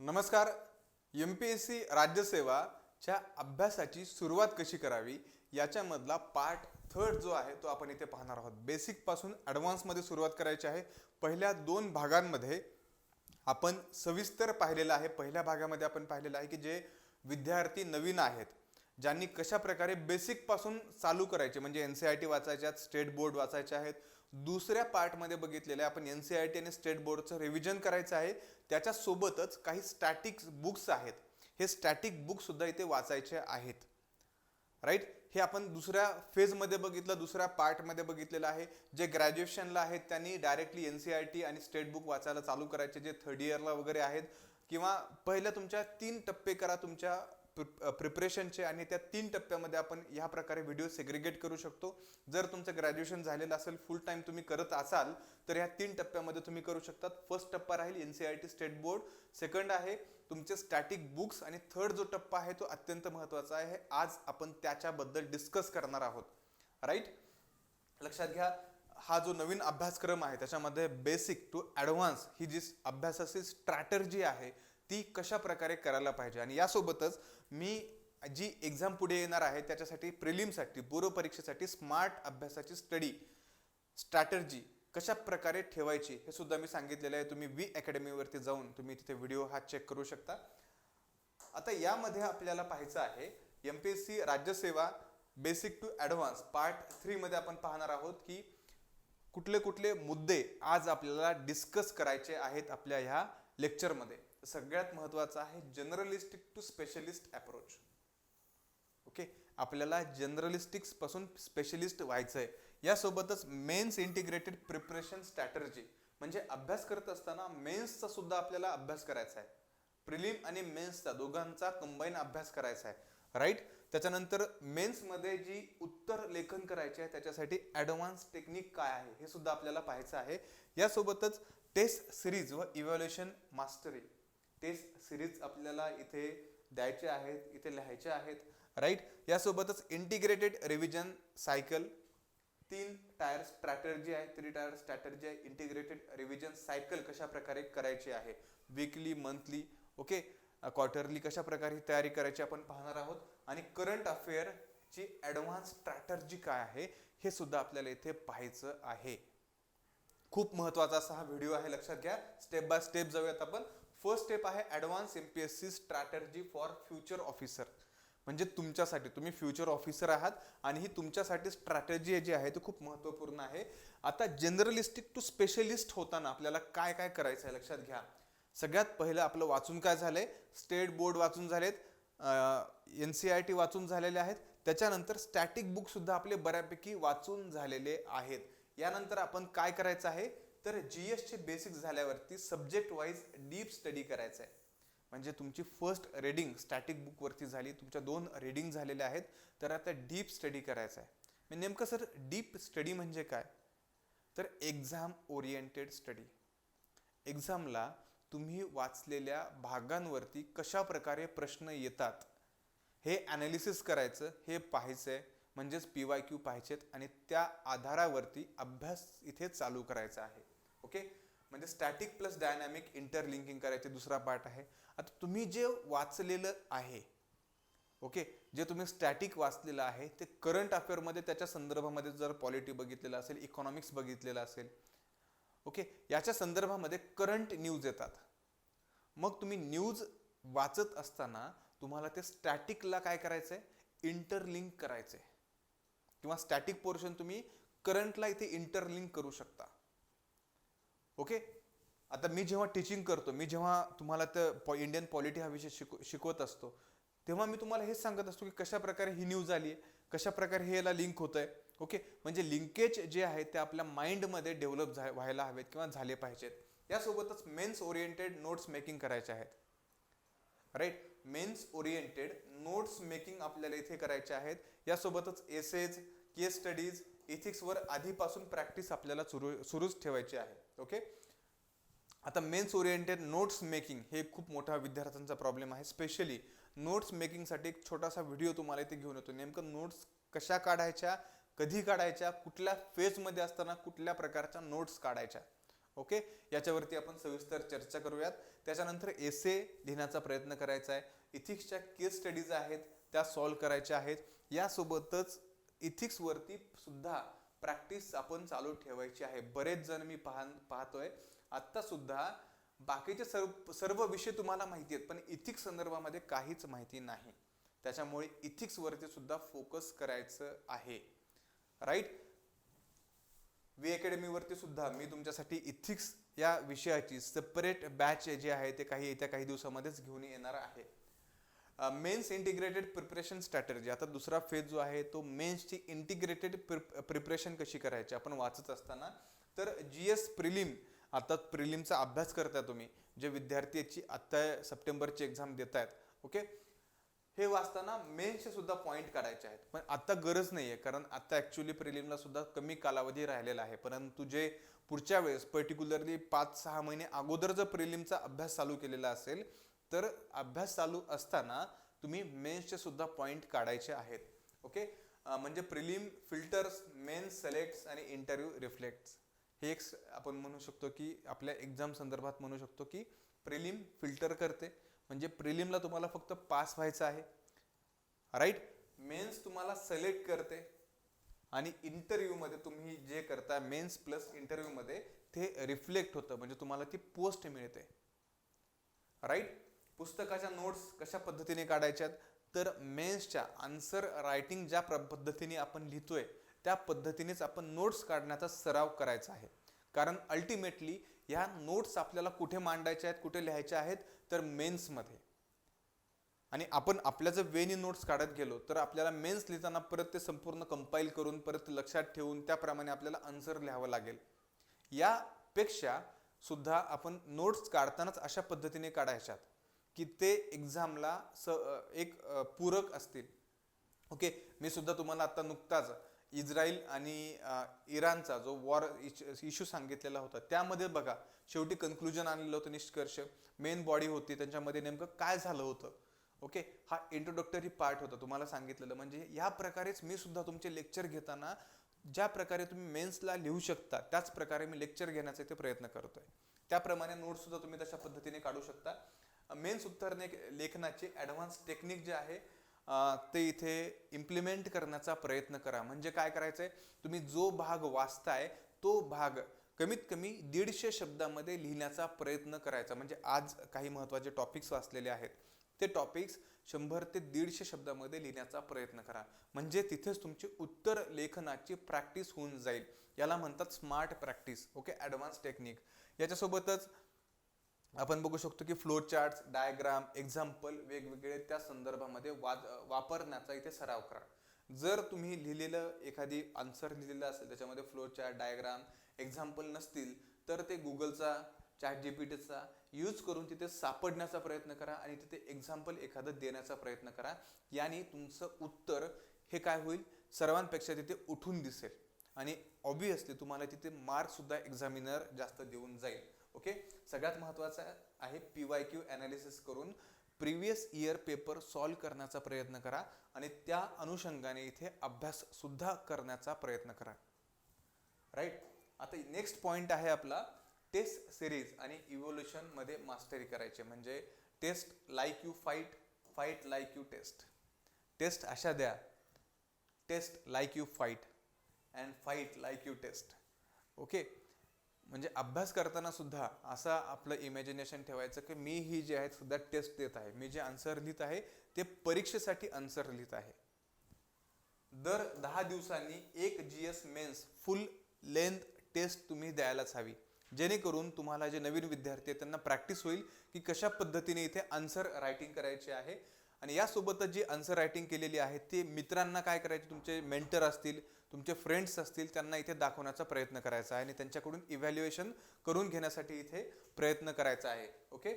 नमस्कार. M P S C राज्यसेवाच्या अभ्यासाची सुरुवात कशी करावी याच्यामधला पार्ट थर्ड जो आहे तो आपण इथे पाहणार आहोत. बेसिकपासून ॲडव्हान्समध्ये सुरुवात करायची आहे. पहिल्या दोन भागांमध्ये आपण सविस्तर पाहिलेलं आहे. पहिल्या भागामध्ये आपण पाहिलेलं आहे की जे विद्यार्थी नवीन आहेत ज्यांनी कशा प्रकारे चालू करायचे म्हणजे एन सी आय टी वाचायच्यात स्टेट बोर्ड वाचायचे आहेत दुसऱ्या पार्टमध्ये बघितलेलं आहे. आपण एन सी आय टी आणि स्टेट बोर्डचं रिव्हिजन करायचं आहे. त्याच्यासोबतच काही स्टॅटिक बुक्स आहेत. हे स्टॅटिक बुकसुद्धा इथे वाचायचे आहेत. राईट हे आपण दुसऱ्या फेजमध्ये बघितलं दुसऱ्या पार्टमध्ये बघितलेलं आहे. जे ग्रॅज्युएशनला आहेत त्यांनी directly N C I T आणि स्टेट बुक वाचायला चालू करायचे जे थर्ड इयरला वगैरे आहेत. किंवा पहिल्या तुमच्या तीन टप्पे करा तुमच्या प्रिपरेशनचे आणि त्या तीन टप्प्यामध्ये आपण ह्या प्रकारे व्हिडिओ सेग्रिगेट करू शकतो. जर तुमचं ग्रॅज्युएशन झालेलं असेल फुल टाईम तुम्ही करत असाल तर ह्या तीन टप्प्यामध्ये तुम्ही करू शकतात. फर्स्ट टप्पा राहील N C I T state board second आहे तुमचे स्टॅटिक बुक्स आणि थर्ड जो टप्पा आहे तो अत्यंत महत्त्वाचा आहे. आज आपण त्याच्याबद्दल डिस्कस करणार आहोत. राईट लक्षात घ्या हा जो नवीन अभ्यासक्रम आहे त्याच्यामध्ये बेसिक टू ॲडव्हान्स ही जी अभ्यासाची स्ट्रॅटर्जी आहे ती कशा प्रकारे करायला पाहिजे? आणि यासोबतच मी जी एक्झाम पुढे येणार आहे त्याच्यासाठी प्रिलिमसाठी पूर्व परीक्षेसाठी स्मार्ट अभ्यासाची स्टडी स्ट्रॅटर्जी कशा प्रकारे ठेवायची हे सुद्धा मी सांगितलेलं आहे. तुम्ही वी अकॅडमीवरती जाऊन तुम्ही तिथे व्हिडिओ हा चेक करू शकता. आता यामध्ये आपल्याला पाहायचं आहे एम पी एस सी राज्यसेवा बेसिक टू ॲडव्हान्स पार्ट थ्रीमध्ये आपण पाहणार आहोत की कुठले कुठले मुद्दे आज आपल्याला डिस्कस करायचे आहेत आपल्या ह्या लेक्चरमध्ये सगळ्यात महत्त्वाचं आहे generalistic to specialist approach okay आपल्याला जनरलिस्टिक्सपासून स्पेशलिस्ट व्हायचं आहे यासोबतच मेन्स इंटिग्रेटेड प्रिपरेशन स्ट्रॅटर्जी म्हणजे अभ्यास करत असताना मेन्सचा सुद्धा आपल्याला अभ्यास करायचा आहे. प्रिलिम आणि मेन्सचा दोघांचा कंबाईन अभ्यास करायचा आहे. राईट त्याच्यानंतर मेन्समध्ये जी उत्तर लेखन करायचे आहे त्याच्यासाठी ॲडव्हान्स टेक्निक काय आहे हे सुद्धा आपल्याला पाहायचं आहे. यासोबतच टेस्ट सिरीज व इव्हॅल्युएशन मास्टरी टेस्ट सिरीज आपल्याला इथे द्यायचे आहेत इथे लिहायचे आहेत. राईट यासोबतच इंटिग्रेटेड रिव्हिजन सायकल तीन टायर स्ट्रॅटर्जी आहे थ्री टायर स्ट्रॅटर्जी आहे. इंटिग्रेटेड रिव्हिजन सायकल कशा प्रकारे करायची आहे? वीकली मंथली ओके क्वार्टरली कशा प्रकारे ही तयारी करायची आपण पाहणार आहोत. आणि करंट अफेअरची ॲडव्हान्स स्ट्रॅटर्जी काय आहे हे सुद्धा आपल्याला इथे पाहायचं आहे. खूप महत्त्वाचा असा हा व्हिडिओ आहे लक्षात घ्या. स्टेप बाय स्टेप जाऊयात आपण. फर्स्ट स्टेप आहे advance M P S C strategy for future officer म्हणजे तुमच्यासाठी. तुम्ही फ्युचर ऑफिसर आहात आणि ही तुमच्यासाठी स्ट्रॅटर्जी जी आहे ती खूप महत्त्वपूर्ण आहे. आता जनरलिस्टिक टू स्पेशलिस्ट होताना आपल्याला काय काय करायचं आहे लक्षात घ्या. सगळ्यात पहिलं आपलं वाचून काय झालंय? स्टेट बोर्ड वाचून झालेत एन सी आय टी वाचून झालेले आहेत. त्याच्यानंतर स्टॅटिक बुकसुद्धा आपले बऱ्यापैकी वाचून झालेले आहेत. यानंतर आपण काय करायचं आहे? तर जी एसचे बेसिक्स झाल्यावरती सब्जेक्ट वाईज डीप स्टडी करायचं आहे म्हणजे तुमची फर्स्ट रेडिंग स्टॅटिक बुकवरती झाली तुमच्या दोन रेडिंग झालेल्या आहेत तर आता डीप स्टडी करायचं आहे मी नेमकं सर डीप स्टडी म्हणजे काय? तर एक्झाम ओरिएंटेड स्टडी एक्झामला तुम्ही वाचलेल्या भागांवरती कशा प्रकारे प्रश्न येतात हे ॲनालिसिस करायचं हे पाहायचं आहे म्हणजेच पी वाय क्यू पाहिजेत आणि त्या आधारावरती अभ्यास इथे चालू करायचा आहे. ओके? म्हणजे स्टॅटिक प्लस डायनॅमिक इंटरलिंकिंग करायचे दुसरा पार्ट आहे. आता तुम्ही जे वाचलेलं आहे ओके? जे तुम्ही स्टॅटिक वाचलेलं आहे ते करंट अफेअरमध्ये त्याच्या संदर्भामध्ये जर पॉलिटी बघितलेलं असेल इकॉनॉमिक्स बघितलेलं असेल ओके? याच्या संदर्भामध्ये करंट न्यूज येतात. मग तुम्ही न्यूज वाचत असताना तुम्हाला ते स्टॅटिकला काय करायचं आहे इंटरलिंक करायचं आहे किंवा स्टॅटिक पोर्शन तुम्ही करंटला इथे इंटरलिंक करू शकता. ओके? आता मी जेव्हा टीचिंग करतो मी जेव्हा तुम्हाला तर पॉ इंडियन पॉलिटी हा विषय शिक शिकवत असतो तेव्हा मी तुम्हाला हेच सांगत असतो की कशा प्रकारे ही न्यूज आली आहे कशा प्रकारे हे याला लिंक होत आहे ओके? म्हणजे लिंकेज जे आहे ते आपल्या माइंडमध्ये डेव्हलप झा व्हायला हवेत किंवा झाले पाहिजेत. यासोबतच मेन्स ओरिएंटेड नोट्स मेकिंग करायचे आहेत. Right mains oriented notes making आपल्याला इथे करायचे आहेत. यासोबतच एसेज केस स्टडीज इथिक्सवर आधीपासून प्रॅक्टिस आपल्याला सुरू सुरूच ठेवायची आहे ओके आता मेन्स ओरिएंटेड नोट्स मेकिंग हे खूप मोठा विद्यार्थ्यांचा प्रॉब्लेम आहे. स्पेशली नोट्स मेकिंगसाठी एक छोटासा व्हिडिओ तुम्हाला इथे घेऊन येतो. नेमकं नोट्स कशा काढायच्या कधी काढायच्या कुठल्या फेजमध्ये असताना कुठल्या प्रकारच्या नोट्स काढायच्या ओके याच्यावरती आपण सविस्तर चर्चा करूयात. त्याच्यानंतर एसे लिहिण्याचा प्रयत्न करायचा आहे. इथिक्सच्या केस स्टडीज आहेत त्या सॉल्व्ह करायच्या आहेत. यासोबतच इथिक्सवरती सुद्धा प्रॅक्टिस आपण चालू ठेवायची आहे. बरेच जण मी पाह पाहतोय. आत्तासुद्धा बाकीचे सर्व सर्व विषय तुम्हाला माहिती आहेत पण इथिक्स संदर्भामध्ये काहीच माहिती नाही. त्याच्यामुळे इथिक्सवरती सुद्धा फोकस करायचं आहे. राईट वी अकॅडमीवरती सुद्धा मी तुमच्यासाठी इथिक्स या विषयाची सेपरेट बॅच जे आहे ते काही येत्या काही दिवसामध्येच घेऊन येणार आहे. मेन्स इंटिग्रेटेड प्रिपरेशन स्ट्रॅटर्जी आता दुसरा फेज जो आहे तो मेन्सची इंटिग्रेटेड प्रिपरेशन कशी करायची? आपण वाचत असताना तर जी एस प्रिलिम आता प्रिलिमचा अभ्यास करताय तुम्ही जे विद्यार्थी याची आत्ता सप्टेंबरची एक्झाम देत आहेत ओके हे वाचताना मेन्सचे सुद्धा पॉईंट काढायचे आहेत. पण आत्ता गरज नाहीये कारण आता ऍक्च्युली प्रिलिमला सुद्धा कमी कालावधी राहिलेला आहे. परंतु जे पुढच्या वेळेस पर्टिक्युलरली पाच सहा महिने अगोदर जर प्रिलिमचा अभ्यास चालू केलेला असेल तर अभ्यास चालू असताना तुम्ही मेन्सचे सुद्धा पॉईंट काढायचे आहेत ओके? म्हणजे प्रिलिम फिल्टर्स मेन्स सिलेक्ट्स आणि इंटरव्ह्यू रिफ्लेक्ट्स. हे एक आपण म्हणू शकतो की आपल्या एक्झाम संदर्भात म्हणू शकतो की प्रिलिम फिल्टर करते. म्हणजे प्रिलिमला तुम्हाला फक्त पास व्हायचं आहे. राईट मेन्स तुम्हाला सिलेक्ट करते आणि इंटरव्ह्यूमध्ये तुम्ही जे करता मेन्स प्लस इंटरव्ह्यूमध्ये ते रिफ्लेक्ट होतं. म्हणजे तुम्हाला ती पोस्ट मिळते. राईट पुस्तकाच्या नोट्स कशा पद्धतीने काढायच्यात? तर मेन्सच्या आन्सर रायटिंग ज्या प्र- पद्धतीने आपण लिहितोय त्या पद्धतीनेच आपण नोट्स काढण्याचा सराव करायचा आहे. कारण अल्टिमेटली ह्या नोट्स आपल्याला कुठे मांडायच्या आहेत कुठे लिहायच्या आहेत तर मेन्समध्ये. आणि आपण आपल्या जर वेनी नोट्स काढत गेलो तर आपल्याला मेन्स लिहिताना परत ते संपूर्ण कंपाईल करून परत लक्षात ठेवून त्याप्रमाणे आपल्याला आन्सर लिहावं लागेल. यापेक्षा सुद्धा आपण नोट्स काढतानाच अशा पद्धतीने काढायच्यात. की ते एक्झामला स एक पूरक असतील. ओके? मी सुद्धा तुम्हाला आता नुकताच इस्रायल आणि इराणचा जो वॉर इश्यू सांगितलेला होता त्यामध्ये बघा शेवटी कन्क्लुजन आणलेलं होतं निष्कर्ष. मेन बॉडी होती त्यांच्यामध्ये नेमकं काय झालं होतं? ओके? हा इंट्रोडक्टरी पार्ट होता तुम्हाला सांगितलेलं. म्हणजे या प्रकारेच मी सुद्धा तुमचे लेक्चर घेताना ज्या प्रकारे तुम्ही मेन्सला लिहू शकता त्याच प्रकारे मी लेक्चर घेण्याचा इथे प्रयत्न करतोय. त्याप्रमाणे नोट्स सुद्धा तुम्ही तशा पद्धतीने काढू शकता. मेन उत्तर लेखनाचे ॲडव्हान्स टेक्निक जे आहे ते इथे इम्प्लिमेंट करण्याचा प्रयत्न करा. म्हणजे काय करायचं आहे तुम्ही जो भाग वाचताय तो भाग कमीत कमी दीडशे शब्दामध्ये लिहिण्याचा प्रयत्न करायचा. म्हणजे आज काही महत्त्वाचे टॉपिक्स वाचलेले आहेत. ते टॉपिक्स शंभर ते दीडशे शब्दामध्ये लिहिण्याचा प्रयत्न करा. म्हणजे तिथेच तुमची उत्तर लेखनाची प्रॅक्टिस होऊन जाईल. याला म्हणतात smart practice okay advance technique याच्यासोबतच आपण बघू शकतो की फ्लो चार्ट्स डायग्राम एक्झाम्पल वेगवेगळे त्या संदर्भामध्ये वाद वापरण्याचा इथे सराव करा. जर तुम्ही लिहिलेलं एखादी आन्सर लिहिलेलं असेल त्याच्यामध्ये फ्लो चार्ट डायग्राम एक्झाम्पल नसतील तर ते गुगलचा चॅट जीपीटीचा यूज करून तिथे सापडण्याचा प्रयत्न करा आणि तिथे एक्झाम्पल एखादं देण्याचा प्रयत्न करा. याने तुमचं उत्तर हे काय होईल? सर्वांपेक्षा तिथे उठून दिसेल. आणि ऑब्विसली तुम्हाला तिथे मार्कसुद्धा एक्झामिनर जास्त देऊन जाईल. ओके? सगळ्यात महत्त्वाचं आहे पी वाय क्यू ॲनालिसिस करून प्रिव्हियस इयर पेपर सॉल्व करण्याचा प्रयत्न करा आणि त्या अनुषंगाने इथे अभ्याससुद्धा करण्याचा प्रयत्न करा. राईट आता नेक्स्ट पॉईंट आहे आपला टेस्ट सिरीज आणि इव्होल्युशनमध्ये मास्टरी करायचे. म्हणजे test like you fight fight like you test test अशा द्या. Test like you fight and fight like you test okay म्हणजे अभ्यास करताना सुद्धा असा आपलं इमॅजिनेशन ठेवायचं की मी ही जे आहे सुद्धा टेस्ट देत आहे. मी जे आन्सर लिहित आहे ते परीक्षेसाठी आन्सर लिहित आहे. दर दहा दिवसांनी एक G S mains full length test तुम्ही द्यायलाच हवी. जेणेकरून तुम्हाला जे नवीन विद्यार्थी आहेत त्यांना प्रॅक्टिस होईल की कशा पद्धतीने इथे आन्सर रायटिंग करायची आहे. आणि यासोबतच जी आन्सर रायटिंग केलेली आहे ते मित्रांना काय करायचे? तुमचे मेंटर असतील तुमचे फ्रेंड्स असतील त्यांना इथे दाखवण्याचा प्रयत्न करायचा आहे आणि त्यांच्याकडून इव्हॅल्युएशन करून घेण्यासाठी इथे प्रयत्न करायचा आहे. ओके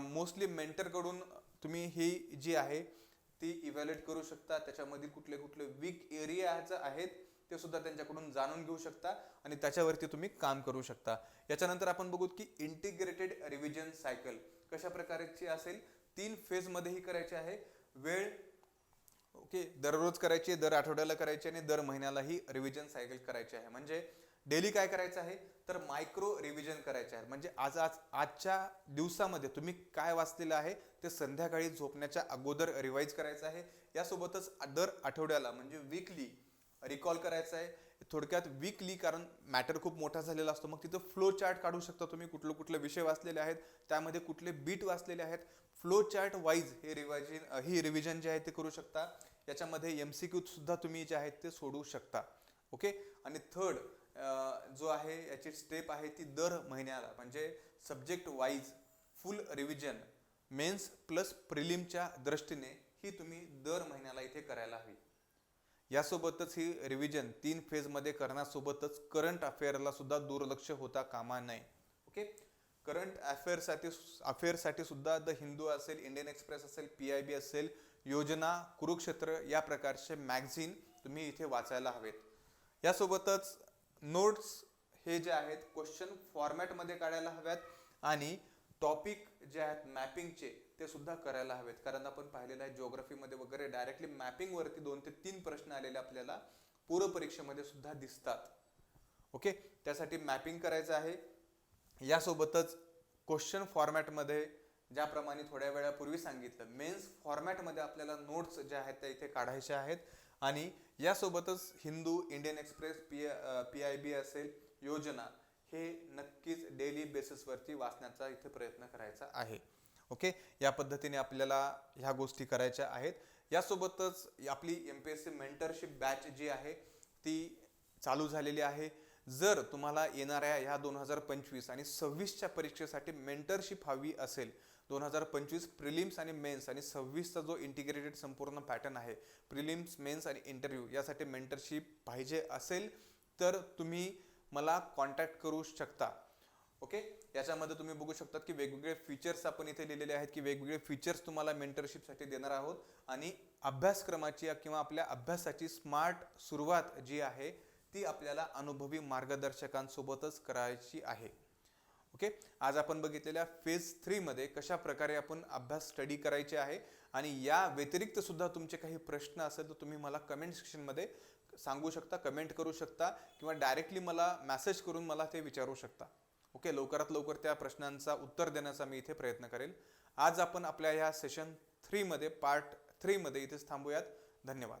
मोस्टली मेंटरकडून तुम्ही ही जी आहे ती इव्हॅल्युएट करू शकता. त्याच्यामधील कुठले कुठले वीक एरियाज आहेत ते सुद्धा त्यांच्याकडून जाणून घेऊ शकता आणि त्याच्यावरती तुम्ही काम करू शकता. याच्यानंतर आपण बघू की इंटिग्रेटेड रिव्हिजन सायकल कशा प्रकारची असेल? तीन फेजमध्येही करायची आहे. वेळ ओके दररोज करायची दर आठवड्याला करायची आणि दर महिन्यालाही रिव्हिजन सायकल करायची आहे. म्हणजे डेली काय करायचं आहे? तर मायक्रो रिव्हिजन करायचे आहे म्हणजे आज आज आजच्या दिवसामध्ये तुम्ही काय वाचलेलं आहे? ते संध्याकाळी झोपण्याच्या अगोदर रिवाईज करायचं आहे. यासोबतच दर आठवड्याला म्हणजे वीकली रिकॉल करायचं आहे. थोडक्यात वीकली कारण मॅटर खूप मोठा झालेला असतो. मग तिथं फ्लो चार्ट काढू शकता तुम्ही कुठलं कुठले विषय वाचलेले आहेत त्यामध्ये कुठले बीट वाचलेले आहेत. फ्लो चार्ट वाईज हे रिवायजन ही रिव्हिजन जे आहे ते करू शकता. याच्यामध्ये एम सी क्यूसुद्धा तुम्ही जे आहेत ते सोडू शकता. ओके आणि थर्ड जो आहे याची स्टेप आहे ती दर महिन्याला. म्हणजे subject wise full revision mains plus प्रिलिमच्या दृष्टीने ही तुम्ही दर महिन्याला इथे करायला हवी. यासोबतच ही रिव्हिजन तीन फेजमध्ये करण्यासोबतच करंट अफेअरला सुद्धा दुर्लक्ष होता कामा नये. ओके करंट अफेअरसाठी अफेअरसाठी सुद्धा द हिंदू असेल इंडियन एक्सप्रेस असेल पी आय बी असेल योजना कुरुक्षेत्र या प्रकारचे मॅगझिन तुम्ही इथे वाचायला हवेत. यासोबतच नोट्स हे जे आहेत क्वेश्चन फॉर्मॅटमध्ये काढायला हव्यात आणि टॉपिक जे आहेत मॅपिंगचे ते सुद्धा करायला हवेत. कारण आपण पाहिलेलं आहे ज्योग्राफीमध्ये वगैरे डायरेक्टली मॅपिंगवरती दोन ते तीन प्रश्न आलेले आपल्याला पूर्व परीक्षेमध्ये सुद्धा दिसतात. ओके त्यासाठी मॅपिंग करायचं आहे. यासोबतच क्वेश्चन फॉर्मॅटमध्ये ज्याप्रमाणे थोड्या वेळापूर्वी सांगितलं मेन्स फॉर्मॅटमध्ये आपल्याला नोट्स ज्या आहेत त्या इथे काढायच्या आहेत. आणि यासोबतच Hindu Indian Express P P I B असेल योजना हे नक्कीच डेली बेसिसवरती वाचण्याचा इथे प्रयत्न करायचा आहे. ओके या पद्धतीने आपल्याला ह्या गोष्टी करायच्या आहेत. यासोबतच आपली M P S C mentorship batch जी आहे ती चालू झालेली आहे. जर तुम्हाला येणाऱ्या ह्या दोन हजार पंचवीस आणि सव्वीसच्या परीक्षेसाठी मेंटरशिप हवी असेल दोन हजार पंचवीस प्रिलिम्स आणि मेन्स आणि सव्वीसचा जो इंटिग्रेटेड संपूर्ण पॅटर्न आहे प्रिलिम्स मेन्स आणि इंटरव्ह्यू यासाठी मेंटरशिप पाहिजे असेल तर तुम्ही मला कॉन्टॅक्ट करू शकता. ओके याच्यामध्ये तुम्ही बघू शकता की वेगवेगळे फीचर्स आपण इथे लिहिलेले आहेत की वेगवेगळे फीचर्स तुम्हाला मेंटरशिपसाठी देणार आहोत. आणि अभ्यासक्रमाची किंवा आपल्या अभ्यासाची स्मार्ट सुरुवात जी आहे ती आपल्याला अनुभवी मार्गदर्शकांसोबतच करायची आहे. ओके आज आपण बघितलेल्या फेज थ्रीमध्ये कशा प्रकारे आपण अभ्यास स्टडी करायचे आहे. आणि या व्यतिरिक्त सुद्धा तुमचे काही प्रश्न असेल तर तुम्ही मला कमेंट सेक्शनमध्ये सांगू शकता कमेंट करू शकता किंवा डायरेक्टली मला मेसेज करून मला ते विचारू शकता. ओके लवकरात लवकर त्या प्रश्नांचा उत्तर देण्याचा मी इथे प्रयत्न करेल. आज आपण आपल्या ह्या सेशन थ्रीमध्ये पार्ट थ्रीमध्ये इथेच थांबूयात. धन्यवाद.